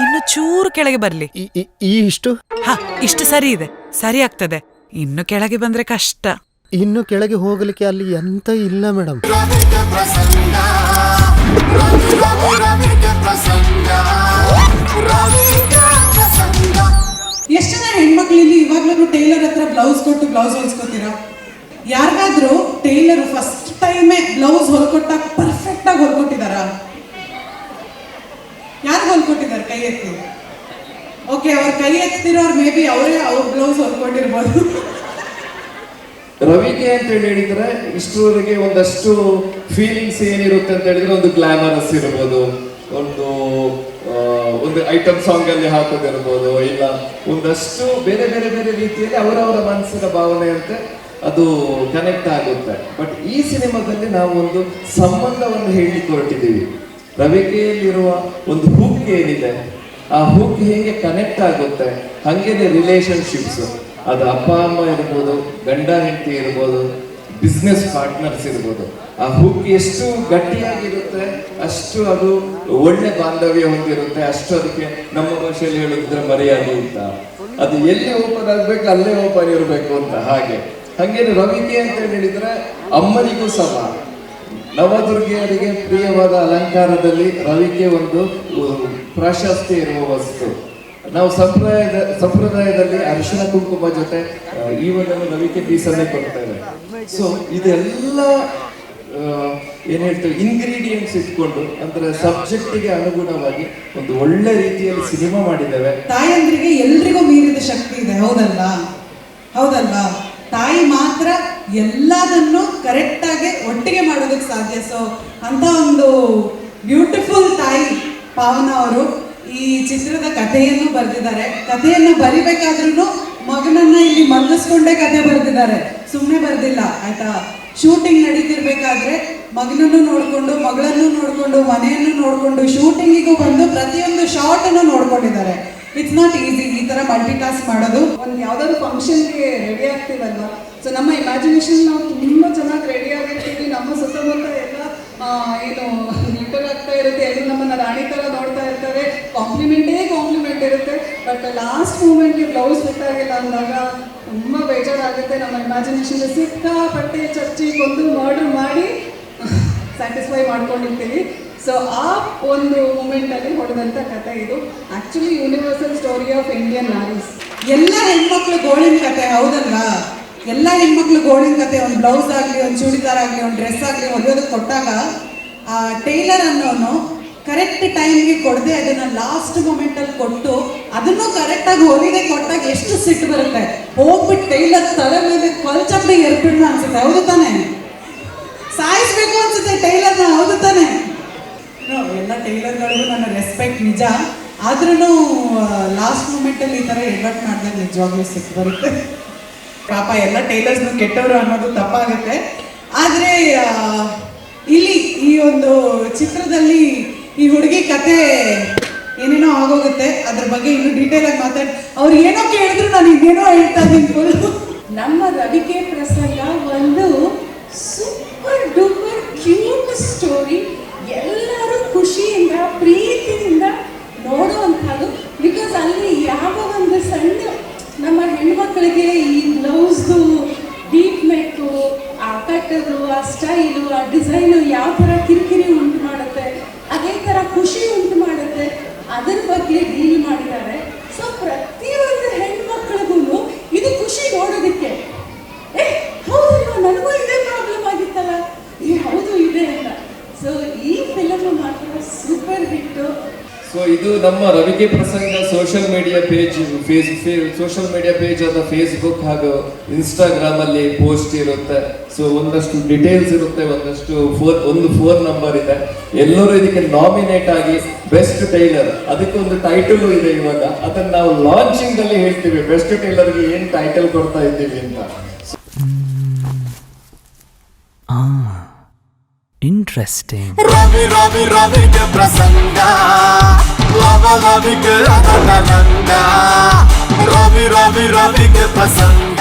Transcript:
ಇನ್ನು ಚೂರು ಕೆಳಗೆ ಬರ್ಲಿ. ಈ- ಈ- ಈ ಇಷ್ಟು? ಹಾ ಇಷ್ಟು ಸರಿ ಇದೆ. ಸರಿ ಆಗ್ತದೆ. ಇನ್ನು ಕೆಳಗೆ ಬಂದ್ರೆ ಕಷ್ಟ. ಇನ್ನು ಕೆಳಗೆ ಹೋಗಲಿಕ್ಕೆ ಅಲ್ಲಿ ಎಂತ ಇಲ್ಲ ಮೇಡಮ್ ಎಷ್ಟು ಜನ ಹೆಣ್ಮಕ್ಳು ಇಲ್ಲಿ ಇವಾಗ್ಲೂ ಟೈಲರ್ ಹತ್ರ ಬ್ಲೌಸ್ ಕೊಟ್ಟು ಬ್ಲೌಸ್ ಹೊಲ್ಸ್ಕೊತೀರಾ? ಯಾರಿಗಾದ್ರೂ ಟೈಲರ್ ಫಸ್ಟ್ ಟೈಮೇ ಬ್ಲೌಸ್ ಹೊಲ್ಕೊಟ್ಟಾಗ ಪರ್ಫೆಕ್ಟ್ ಆಗಿ ಹೊಲ್ಕೊಟ್ಟಿದಾರ? ಕೈ ಎತ್ತಿ ಓಕೆ ಅವ್ರ ಕೈ ಎತ್ತಿರೋರು ಮೇ ಬಿ ಅವರೇ ಅವ್ರ ಬ್ಲೌಸ್ ಹೊಲ್ಕೊಂಡಿರ್ಬೋದು ರವಿಗೆ ಅಂತ ಹೇಳಿ ಹೇಳಿದ್ರೆ, ಇಷ್ಟರವರೆಗೆ ಒಂದಷ್ಟು ಫೀಲಿಂಗ್ಸ್ ಏನಿರುತ್ತೆ ಅಂತ ಹೇಳಿದ್ರೆ ಒಂದು ಗ್ಲಾಮರಸ್ ಇರ್ಬೋದು. ಒಂದು ಒಂದು ಐಟಮ್ ಸಾಂಗ್ ಅಲ್ಲಿ ಹಾಕೋದಿರ್ಬೋದು, ಇಲ್ಲ. ಒಂದಷ್ಟು ಬೇರೆ ಬೇರೆ ಬೇರೆ ರೀತಿಯಲ್ಲಿ ಅವರವರ ಮನಸ್ಸಿನ ಭಾವನೆ ಅಂತೆ ಅದು ಕನೆಕ್ಟ್ ಆಗುತ್ತೆ. ಬಟ್ ಈ ಸಿನಿಮಾದಲ್ಲಿ ನಾವು ಒಂದು ಸಂಬಂಧವನ್ನು ಹೇಳಿ ಹೊರಟಿದ್ದೀವಿ ರವಿಕೆಯಲ್ಲಿರುವ ಒಂದು ಹುಕ್ ಏನಿದೆ, ಆ ಹುಕ್ ಹೇಗೆ ಕನೆಕ್ಟ್ ಆಗುತ್ತೆ, ಹಂಗೇನೆ ರಿಲೇಶನ್ಶಿಪ್ಸ್ ಅದು ಅಪ್ಪ, ಅಮ್ಮ ಇರ್ಬೋದು, ಗಂಡ, ಹೆಂಡತಿ ಇರ್ಬೋದು ಬಿಸ್ನೆಸ್ ಪಾರ್ಟ್ನರ್ಸ್ ಇರ್ಬೋದು. ಆ ಹುಕ್ ಎಷ್ಟು ಗಟ್ಟಿಯಾಗಿರುತ್ತೆ, ಅಷ್ಟು ಅದು ಒಳ್ಳೆ ಬಾಂಧವ್ಯ ಹೊಂದಿರುತ್ತೆ, ಅಷ್ಟು ಅದಕ್ಕೆ ನಮ್ಮ ಭಾಷೆಯಲ್ಲಿ ಹೇಳಿದ್ರೆ ಮರ್ಯಾದೆ ಅಂತ. ಅದು ಎಲ್ಲಿ ಓಪನ್ ಆಗ್ಬೇಕು, ಅಲ್ಲೇ ಓಪನ್ ಇರಬೇಕು ಅಂತ, ಹಾಗೆ. ಹಂಗೇನೆ ರವಿಕೆ ಅಂತ ಹೇಳಿದ್ರೆ ಅಮ್ಮನಿಗೂ ಸಮ. ನವದುರ್ಗಿಯರಿಗೆ ಪ್ರಿಯವಾದ ಅಲಂಕಾರದಲ್ಲಿ ರವಿಕೆ ಒಂದು ಪ್ರಾಶಸ್ತ್ಯ ಇರುವ ವಸ್ತು. ನಾವು ಸಂಪ್ರದಾಯದ, ಸಂಪ್ರದಾಯದಲ್ಲಿ ಅರಿಶಿನ ಕುಂಕುಮ ಜೊತೆ ಈ ಒಂದನ್ನು ರವಿಕೆ ಬೀಸಲೇ ಕೊಡ್ತೇವೆ ಸೊ ಇದೆಲ್ಲ ಏನ್ ಹೇಳ್ತೇವೆ ಇಂಗ್ರೀಡಿಯೆಂಟ್ಸ್ ಇಟ್ಕೊಂಡು, ಅಂದ್ರೆ ಸಬ್ಜೆಕ್ಟಿಗೆ ಅನುಗುಣವಾಗಿ ಒಂದು ಒಳ್ಳೆ ರೀತಿಯಲ್ಲಿ ಸಿನಿಮಾ ಮಾಡಿದ್ದೇವೆ. ತಾಯಂದ್ರಿಗೆ ಎಲ್ರಿಗೂ ಮೀರಿದ ಶಕ್ತಿ ಇದೆ, ಹೌದಲ್ವಾ? ಹೌದಲ್ವಾ? ತಾಯಿ ಮಾತ್ರ ಎಲ್ಲದನ್ನು ಕರೆಕ್ಟಾಗಿ ಒಟ್ಟಿಗೆ ಮಾಡೋದಕ್ಕೆ ಸಾಧ್ಯ. ಸೊ ಅಂತ ಒಂದು ಬ್ಯೂಟಿಫುಲ್ ತಾಯಿ ಪಾವನ ಅವರು ಈ ಚಿತ್ರದ ಕಥೆಯನ್ನು ಬರೆದಿದ್ದಾರೆ. ಕಥೆಯನ್ನು ಬರಿಬೇಕಾದ್ರೂ ಮಗನನ್ನ ಇಲ್ಲಿ ಮಲಗಿಸ್ಕೊಂಡೇ ಕಥೆ ಬರೆದಿದ್ದಾರೆ. ಸುಮ್ಮನೆ ಬರೆದಿಲ್ಲ, ಆಯ್ತಾ? ಶೂಟಿಂಗ್ ನಡೀತಿರ್ಬೇಕಾದ್ರೆ ಮಗನನ್ನು ನೋಡಿಕೊಂಡು, ಮಗಳನ್ನು ನೋಡಿಕೊಂಡು, ಮನೆಯನ್ನು ನೋಡಿಕೊಂಡು ಶೂಟಿಂಗಿಗೂ ಬಂದು ಪ್ರತಿಯೊಂದು ಶಾರ್ಟ್ ಅನ್ನು ನೋಡ್ಕೊಂಡಿದ್ದಾರೆ. ಇಟ್ಸ್ ನಾಟ್ ಈಸಿ ಈ ತರ ಮಲ್ಟಿ ಟಾಸ್ಕ್ ಮಾಡೋದು. ಒಂದು ಯಾವ್ದಾದ್ರು ಫಂಕ್ಷನ್ಗೆ ರೆಡಿ ಆಗ್ತೀವಲ್ವಾ? ಸೊ ನಮ್ಮ ಇಮ್ಯಾಜಿನೇಷನ್ ನಾವು ತುಂಬ ಚೆನ್ನಾಗಿ ರೆಡಿ ಆಗಿರ್ತೀವಿ ನಮ್ಮ ಸುತ್ತಮುತ್ತ ಎಲ್ಲ ಏನು ಆಗ್ತಾ ಇರುತ್ತೆ. ಎಲ್ಲರೂ ನಮ್ಮನ್ನ ರಾಣಿ ಥರ ನೋಡ್ತಾ ಇರ್ತಾರೆ ಕಾಂಪ್ಲಿಮೆಂಟೇ ಕಾಂಪ್ಲಿಮೆಂಟ್ ಇರುತ್ತೆ. ಬಟ್ ಲಾಸ್ಟ್ ಮೂಮೆಂಟ್ಗೆ ಬ್ಲೌಸ್ ಬಿಟ್ಟಾಗಿಲ್ಲ ಅಂದಾಗ ತುಂಬ ಬೇಜಾರಾಗುತ್ತೆ. ನಮ್ಮ ಇಮ್ಯಾಜಿನೇಷನ್ ಸಿಕ್ಕಾಪಟ್ಟೆ ಚರ್ಚಿ, ಕೊಂದು ಮರ್ಡರ್ ಮಾಡಿ ಸ್ಯಾಟಿಸ್ಫೈ ಮಾಡ್ಕೊಂಡಿರ್ತೀವಿ. ಸೊ ಆ ಒಂದು ಮೂಮೆಂಟಲ್ಲಿ ಹೊಡೆದಂಥ ಕತೆ ಇದು. Actually universal story of Indian marries ಎಲ್ಲ ಹೆಣ್ಮಕ್ಳು ಗೋಳಿನ ಕತೆ, ಹೌದಲ್ವಾ? ಎಲ್ಲ ಹೆಣ್ಮಕ್ಳು ಗೋಳಿನ ಕತೆ, ಒಂದು ಬ್ಲೌಸ್ ಆಗಲಿ, ಒಂದು ಚೂಡಿದಾರ್ ಆಗಲಿ, ಒಂದು ಡ್ರೆಸ್ ಆಗಲಿ ಹೊಲಿಯೋದಕ್ಕೆ ಕೊಟ್ಟಾಗ, ಆ ಟೈಲರ್ ಅನ್ನೋನು ಕರೆಕ್ಟ್ ಟೈಮ್ಗೆ ಕೊಡದೆ ಅದನ್ನ ಲಾಸ್ಟ್ ಮೊಮೆಂಟಲ್ಲಿ ಕೊಟ್ಟು ಅದನ್ನು ಕರೆಕ್ಟಾಗಿ ಹೊಲಿದೆ ಕೊಟ್ಟಾಗ ಎಷ್ಟು ಸಿಟ್ಟು ಬರುತ್ತೆ. ಹೋಗ್ಬಿಟ್ಟು ಟೈಲರ್ ತಲೆ ಮೇಲೆ ಕೊಲ್ಚಪ್ಪಿ ಎರ್ಬಿಡ್ನ ಅನ್ಸುತ್ತೆ, ಹೌದು ತಾನೆ? ಸಾಯಿಸ್ಬೇಕು ಅನ್ಸುತ್ತೆ ಟೈಲರ್ನ, ಹೌದು ತಾನೆ? ಎಲ್ಲ ಟೈಲರ್ಗಳಿಗೂ ನನ್ನ ರೆಸ್ಪೆಕ್ಟ್ ನಿಜ. ಆದ್ರೂ ಲಾಸ್ಟ್ ಮೂಮೆಂಟಲ್ಲಿ ಈ ಥರ ಎಡವಟ್ ಮಾಡಿದಾಗ ನಿಜವಾಗ್ಲೂ ಸಿಟ್ಟು ಬರುತ್ತೆ. ಪಾಪ ಎಲ್ಲ ಟೈಲರ್ಸ್ನು ಕೆಟ್ಟವರು ಅನ್ನೋದು ತಪ್ಪಾಗುತ್ತೆ. ಆದರೆ ಇಲ್ಲಿ ಈ ಒಂದು ಚಿತ್ರದಲ್ಲಿ ಈ ಹುಡುಗಿ ಕತೆ ಏನೇನೋ ಆಗೋಗುತ್ತೆ, ಅದ್ರ ಬಗ್ಗೆ ಇನ್ನೂ ಡೀಟೇಲ್ ಆಗಿ ಮಾತಾಡಿ, ಅವ್ರು ಏನೋ ಕೇಳಿದ್ರು ನಾನು ಇದೇನೋ ಹೇಳ್ತಾ ಇದ್ದೀನಿ. ನಮ್ಮ ರವಿಕೆ ಪ್ರಸಂಗ ಒಂದು ಸೂಪರ್ ಡೂಪರ್ ಕ್ಯೂಟ್ ಸ್ಟೋರಿ ಎಲ್ಲರೂ ಖುಷಿಯಿಂದ ಪ್ರೀತಿಯಿಂದ ನೋಡುವಂಥದ್ದು ಬಿಕಾಸ್ ಅಲ್ಲಿ ಯಾವ ಒಂದು ಸಣ್ಣ ನಮ್ಮ ಹೆಣ್ಮಕ್ಳಿಗೆ ಈ ಬ್ಲೌಸ್ದು ಡೀಪ್ ನೆಕ್ಕು ಆ ಆ ಸ್ಟೈಲು ಆ ಡಿಸೈನು ಯಾವ ಥರ ಕಿರಿಕಿರಿ ಉಂಟು ಮಾಡುತ್ತೆ ಅದೇ ಥರ ಖುಷಿ ಉಂಟು ಮಾಡುತ್ತೆ ಅದ್ರ ಬಗ್ಗೆ ಡೀಲ್ ಮಾಡಿದ್ದಾರೆ ಸೊ ಪ್ರತಿಯೊಂದು ಹೆಣ್ಮಕ್ಳಿಗೂ ಇದು ಖುಷಿ ನೋಡೋದಕ್ಕೆ ಏ ಹೌದಲ್ವಾ ನನಗೂ ಇದೇ ಪ್ರಾಬ್ಲಮ್ ಆಗಿತ್ತಲ್ಲ ಏ ಹೌದು ಇದೆ ಅಂತ ಸೊ ಈ ಫಿಲಮ್ ಮಾತ್ರ ಸೂಪರ್ ಹಿಟ್ಟು ಸೊ ಇದು ನಮ್ಮ ರವಿಕೆ ಪ್ರಸಂಗ social media page face social media page ಆದ ಫೇಸ್ಬುಕ್ ಹಾಗೂ ಇನ್ಸ್ಟಾಗ್ರಾಮ್ ಅಲ್ಲಿ ಪೋಸ್ಟ್ ಇರುತ್ತೆ. ಸೊ ಒಂದಷ್ಟು ಡೀಟೇಲ್ಸ್ ಇರುತ್ತೆ ಒಂದಷ್ಟು ಫೋನ್ ಒಂದು ಫೋನ್ ನಂಬರ್ ಇದೆ. ಎಲ್ಲರೂ ಇದಕ್ಕೆ ನಾಮಿನೇಟ್ ಆಗಿ ಬೆಸ್ಟ್ ಟೈಲರ್ ಅದಕ್ಕೆ ಒಂದು ಟೈಟಲ್ ಇದೆ ಇವಾಗ. ಅದನ್ನ ನಾವು ಲಾಂಚಿಂಗ್ ಅಲ್ಲಿ ಹೇಳ್ತೀವಿ. ಬೆಸ್ಟ್ ಟೈಲರ್ಗೆ ಏನ್ ಟೈಟಲ್ ಕೊಡ್ತಾ ಇದ್ದೀವಿ ಅಂತ. ಇಂಟ್ರೆಸ್ಟಿಂಗ್ ರವಿ ರವಿ ರವಿಗೆ ಪ್ರಸಂಗ. ಲವ ಲವಿಗೆ ಅದನಂದ ರವಿ ರವಿ ರವಿಗೆ ಪ್ರಸಂಗ